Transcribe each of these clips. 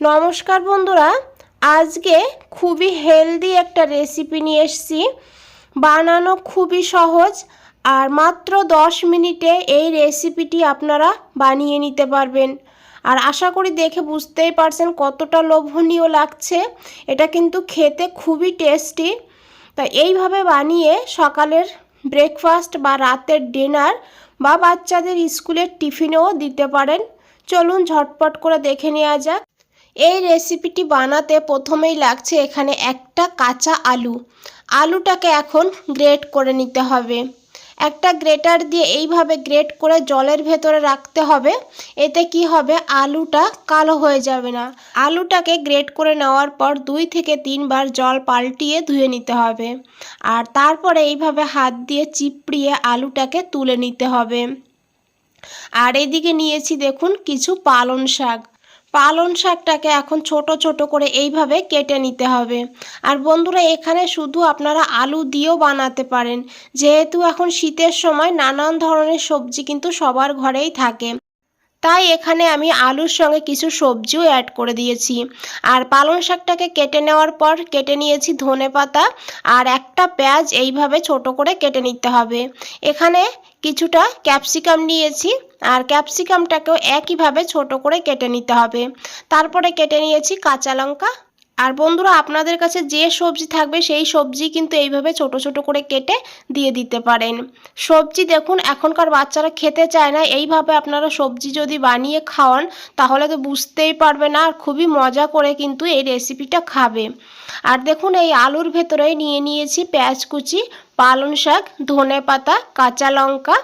নমস্কার বন্ধুরা, আজকে খুবই হেলদি একটা রেসিপি নিয়ে এসেছি। বানানো খুবই সহজ, আর মাত্র দশ মিনিটে এই রেসিপিটি আপনারা বানিয়ে নিতে পারবেন। আর আশা করি দেখে বুঝতেই পারছেন কতটা লোভনীয় লাগছে। এটা কিন্তু খেতে খুবই টেস্টি তা এইভাবে বানিয়ে সকালের ব্রেকফাস্ট বা রাতের ডিনার বা বাচ্চাদের স্কুলের টিফিনেও দিতে পারেন। চলুন ঝটপট করে দেখে নেওয়া যাক। এই রেসিপিটি বানাতে প্রথমেই লাগছে এখানে একটা কাঁচা আলু। আলুটাকে এখন গ্রেট করে নিতে হবে। একটা গ্রেটার দিয়ে এইভাবে গ্রেট করে জলের ভেতরে রাখতে হবে। এতে কি হবে? আলুটা কালো হয়ে যাবে না। আলুটাকে গ্রেট করে নেওয়ার পর দুই থেকে তিনবার জল পাল্টিয়ে ধুয়ে নিতে হবে। আর তারপরে এইভাবে হাত দিয়ে চিপড়িয়ে আলুটাকে তুলে নিতে হবে। আর এদিকে নিয়েছি দেখুন কিছু পালন শাক। পালন শাকটাকে এখন ছোট ছোট করে এইভাবে কেটে নিতে হবে। আর বন্ধুরা, এখানে শুধু আপনারা আলু দিয়েও বানাতে পারেন। যেহেতু এখন শীতের সময় নানান ধরনের সবজি কিন্তু সবার ঘরেই থাকে। তাই এখানে আমি আলুর সঙ্গে কিছু সবজিও অ্যাড করে দিয়েছি। আর পালং শাকটাকে কেটে নেওয়ার পর কেটে নিয়েছি ধনে পাতা আর একটা পেঁয়াজ, এইভাবে ছোট করে কেটে নিতে হবে। এখানে কিছুটা ক্যাপসিকাম নিয়েছি আর ক্যাপসিকামটাকেও একইভাবে ছোট করে কেটে নিতে হবে। তারপরে কেটে নিয়েছি কাঁচা লঙ্কা আর বন্ধুরা, আপনাদের কাছে যে সবজি থাকবে, সেই সবজি কিন্তু এইভাবে ছোট ছোট করে কেটে দিয়ে দিতে পারেন। সবজি দেখুন, এখনকার বাচ্চারা খেতে চায় না। এইভাবে আপনারা সবজি যদি বানিয়ে খাওয়ান, তাহলে তো বুঝতেই পারবে না আর খুবই মজা করে কিন্তু এই রেসিপিটা খাবে। আর দেখুন, এই আলুর ভেতরে নিয়ে নিয়েছি পেঁয়াজ কুচি, পালং শাক, ধনে পাতা, কাঁচা লঙ্কা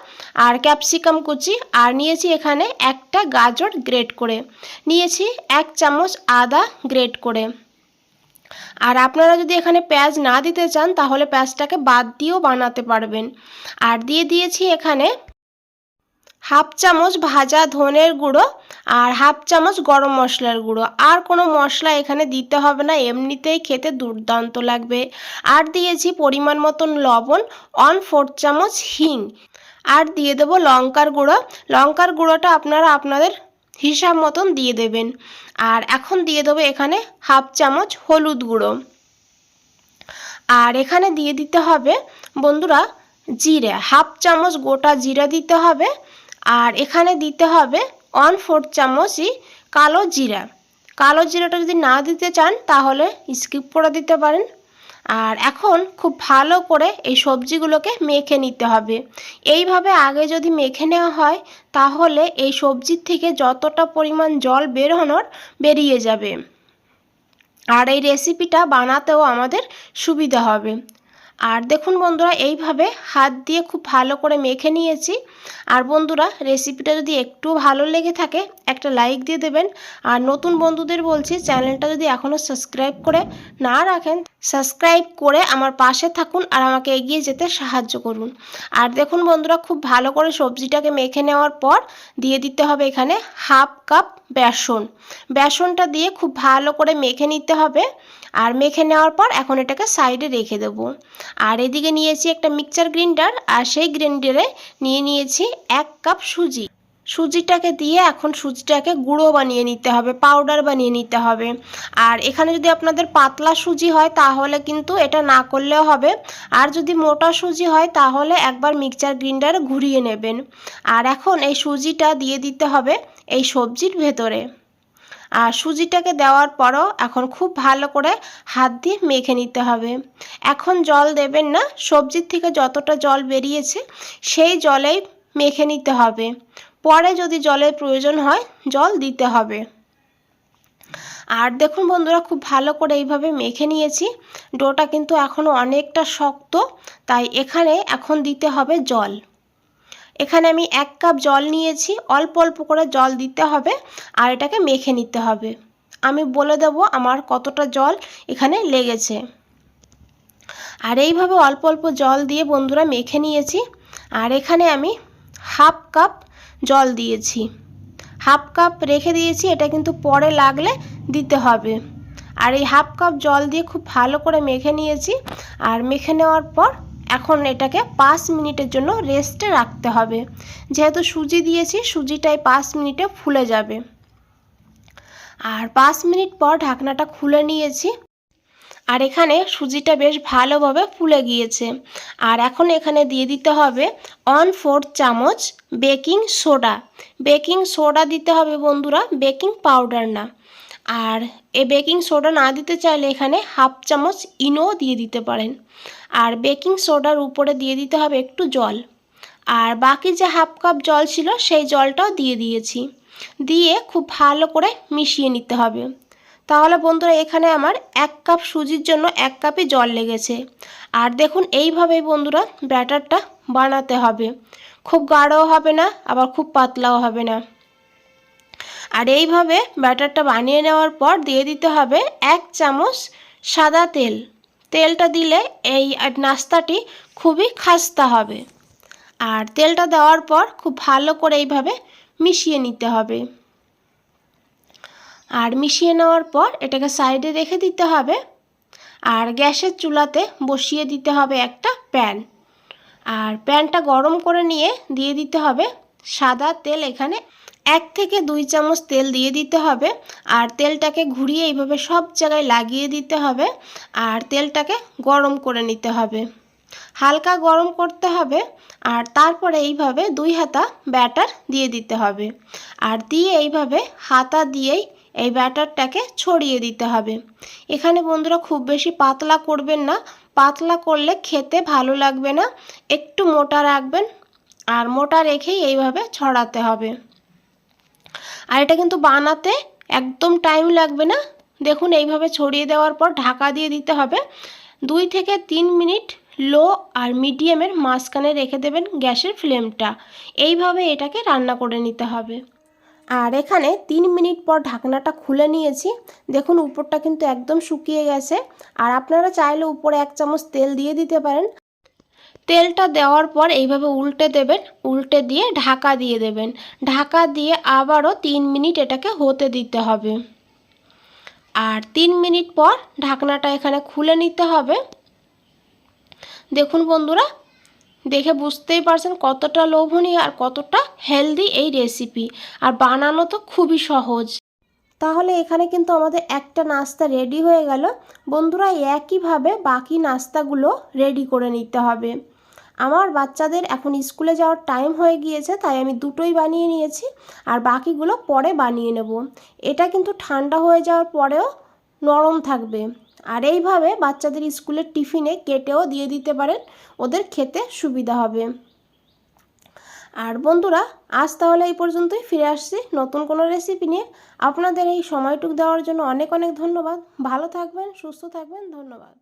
আর ক্যাপসিকাম কুচি। আর নিয়েছি এখানে একটা গাজর গ্রেট করে। নিয়েছি এক চামচ আদা গ্রেট করে। আর আপনারা যদি এখানে পেঁয়াজ না দিতে চান, তাহলে পেঁয়াজটাকে বাদ দিয়েও বানাতে পারবেন। আর দিয়ে দিয়েছি এখানে হাফ চামচ ভাজা ধনের গুঁড়ো আর হাফ চামচ গরম মশলার গুঁড়ো। আর কোনো মশলা এখানে দিতে হবে না, এমনিতেই খেতে দুর্দান্ত লাগবে। আর দিয়েছি পরিমাণ মতন লবণ, ওয়ান ফোর্থ চামচ হিং। আর দিয়ে দেবো লঙ্কার গুঁড়ো। লঙ্কার গুঁড়োটা আপনারা আপনাদের হিসাব মতন দিয়ে দেবেন। আর এখন দিয়ে দেবো এখানে হাফ চামচ হলুদ গুঁড়ো। আর এখানে দিয়ে দিতে হবে, বন্ধুরা, জিরে, হাফ চামচ গোটা জিরা দিতে হবে। আর এখানে দিতে হবে ওয়ান ফোর্থ চামচই কালো জিরা। কালো জিরাটা যদি না দিতে চান, তাহলে স্কিপ করে দিতে পারেন। আর এখন খুব ভালো করে এই সবজিগুলোকে মেখে নিতে হবে। এইভাবে আগে যদি মেখে নেওয়া হয়, তাহলে এই সবজির থেকে যতটা পরিমাণ জল বেরোনোর বেরিয়ে যাবে। আর এই রেসিপিটা বানাতেও আমাদের সুবিধা হবে। আর দেখুন বন্ধুরা, এইভাবে হাত দিয়ে খুব ভালো করে মেখে নিয়েছি। আর বন্ধুরা রেসিপিটা যদি একটু ভালো লেগে থাকে, একটা লাইক দিয়ে দেবেন। আর নতুন বন্ধুদের বলছি, চ্যানেলটা যদি এখনও সাবস্ক্রাইব করে না রাখেন সাবস্ক্রাইব করে আমার পাশে থাকুন আর আমাকে এগিয়ে যেতে সাহায্য করুন। আর দেখুন বন্ধুরা, খুব ভালো করে সবজিটাকে মেখে নেওয়ার পর দিয়ে দিতে হবে এখানে হাফ কাপ বেসন। বেসনটা দিয়ে খুব ভালো করে মেখে নিতে হবে। আর মেখে নেওয়ার পর এখন এটাকে সাইডে রেখে দেবো। আর এদিকে নিয়েছি একটা মিক্সচার গ্রিন্ডার আর সেই গ্রিন্ডারে নিয়ে নিয়েছি এক কাপ সুজি। সুজিটাকে দিয়ে এখন সুজিটাকে গুঁড়ো বানিয়ে নিতে হবে পাউডার বানিয়ে নিতে হবে। আর এখানে যদি আপনাদের পাতলা সুজি হয়, তাহলে কিন্তু এটা না করলেও হবে। আর যদি মোটা সুজি হয়, তাহলে একবার মিক্সচার গ্রিন্ডারে ঘুরিয়ে নেবেন। আর এখন এই সুজিটা দিয়ে দিতে হবে এই সবজির ভেতরে। আর সুজিটাকে দেওয়ার পরও এখন খুব ভালো করে হাত দিয়ে মেখে নিতে হবে। এখন জল দেবেন না, সবজির থেকে যতটা জল বেরিয়েছে সেই জলেই মেখে নিতে হবে। পরে যদি জলের প্রয়োজন হয়, জল দিতে হবে। আর দেখুন বন্ধুরা, খুব ভালো করে এইভাবে মেখে নিয়েছি। ডোটা কিন্তু এখনও অনেকটা শক্ত, তাই এখানে এখন দিতে হবে জল। এখানে আমি এক কাপ জল নিয়েছি, অল্প অল্প করে জল দিতে হবে আর এটাকে মেখে নিতে হবে। আমি বলে দেব আমার কতটা জল এখানে লেগেছে। আর এইভাবে অল্প অল্প জল দিয়ে বন্ধুরা মেখে নিয়েছি। আর এখানে আমি হাফ কাপ জল দিয়েছি। হাফ কাপ রেখে দিয়েছি, এটা কিন্তু পরে লাগলে দিতে হবে। আর এই হাফ কাপ জল দিয়ে খুব ভালো করে মেখে নিয়েছি। আর মেখে নেওয়ার পর এখন এটাকে পাঁচ মিনিটের জন্য রেস্টে রাখতে হবে। যেহেতু সুজি দিয়েছি, সুজিটাই পাঁচ মিনিটে ফুলে যাবে। আর পাঁচ মিনিট পর ঢাকনাটা খুলে নিয়েছি। আর এখানে সুজিটা বেশ ভালোভাবে ফুলে গিয়েছে। আর এখন এখানে দিয়ে দিতে হবে অন ফোর্থ চামচ বেকিং সোডা বেকিং সোডা দিতে হবে বন্ধুরা বেকিং পাউডার না। আর এ বেকিং সোডা না দিতে চাইলে এখানে হাফ চামচ ইনো দিয়ে দিতে পারেন। আর বেকিং সোডার উপরে দিয়ে দিতে হবে একটু জল। আর বাকি যে হাফ কাপ জল ছিল সেই জলটাও দিয়ে দিয়েছি। দিয়ে খুব ভালো করে মিশিয়ে নিতে হবে। তাহলে বন্ধুরা এখানে আমার এক কাপ সুজির জন্য এক কাপই জল লেগেছে। আর দেখুন এইভাবেই বন্ধুরা ব্যাটারটা বানাতে হবে। খুব গাঢ়ও হবে না, আবার খুব পাতলাও হবে না। আর এইভাবে ব্যাটারটা বানিয়ে নেওয়ার পর দিয়ে দিতে হবে এক চামচ সাদা তেল। তেলটা দিলে এই নাস্তাটি খুবই খাস্তা হবে। আর তেলটা দেওয়ার পর খুব ভালো করে এইভাবে মিশিয়ে নিতে হবে। আর মিশিয়ে নেওয়ার পর এটাকে সাইডে রেখে দিতে হবে। আর গ্যাসের চুলাতে বসিয়ে দিতে হবে একটা প্যান। আর প্যানটা গরম করে নিয়ে দিয়ে দিতে হবে সাদা তেল এখানে এক থেকে দুই চামচ তেল দিয়ে দিতে হবে। আর তেলটাকে ঘুরিয়ে এইভাবে সব জায়গায় লাগিয়ে দিতে হবে। আর তেলটাকে গরম করে নিতে হবে। হালকা গরম করতে হবে। আর তারপরে এইভাবে দুই হাতা ব্যাটার দিয়ে দিতে হবে। আর দিয়ে এইভাবে হাতা দিয়েই এই ব্যাটারটাকে ছড়িয়ে দিতে হবে। এখানে বন্ধুরা খুব বেশি পাতলা করবেন না। পাতলা করলে খেতে ভালো লাগবে না। একটু মোটা রাখবেন। আর মোটা রেখেই এইভাবে ছড়াতে হবে। আর এটা কিন্তু বানাতে একদম টাইম লাগবে না। দেখুন, এইভাবে ছড়িয়ে দেওয়ার পর ঢাকা দিয়ে দিতে হবে। দুই থেকে তিন মিনিট লো আর মিডিয়ামের মাঝখানে রেখে দেবেন গ্যাসের ফ্লেমটা। এইভাবে এটাকে রান্না করে নিতে হবে। আর এখানে তিন মিনিট পর ঢাকনাটা খুলে নিয়েছি। দেখুন, উপরটা কিন্তু একদম শুকিয়ে গেছে। আর আপনারা চাইলে উপরে এক চামচ তেল দিয়ে দিতে পারেন। তেলটা দেওয়ার পর এইভাবে উল্টে দেবেন, উল্টে দিয়ে ঢাকা দিয়ে দেবেন। ঢাকা দিয়ে আবারও তিন মিনিট এটাকে হতে দিতে হবে। আর তিন মিনিট পর ঢাকনাটা এখানে খুলে নিতে হবে। দেখুন বন্ধুরা, দেখে বুঝতেই পারছেন কতটা লোভনীয় আর কতটা হেলদি এই রেসিপি। আর বানানো তো খুবই সহজ। তাহলে এখানে কিন্তু আমাদের একটা নাস্তা রেডি হয়ে গেল। বন্ধুরা একইভাবে বাকি নাস্তাগুলো রেডি করে নিতে হবে। আমার বাচ্চাদের এখন স্কুলে যাওয়ার টাইম হয়ে গিয়েছে, তাই আমি দুটোই বানিয়ে নিয়েছি আর বাকিগুলো পরে বানিয়ে নেব। এটা কিন্তু ঠান্ডা হয়ে যাওয়ার পরেও নরম থাকবে। আর এইভাবে বাচ্চাদের স্কুলের টিফিনে কেটেও দিয়ে দিতে পারেন, ওদের খেতে সুবিধা হবে। আর বন্ধুরা, আজ তাহলে এই পর্যন্তই, ফিরে আসছি নতুন কোনো রেসিপি নিয়ে। আপনাদের এই সময়টুক দেওয়ার জন্য অনেক অনেক ধন্যবাদ। ভালো থাকবেন, সুস্থ থাকবেন, ধন্যবাদ।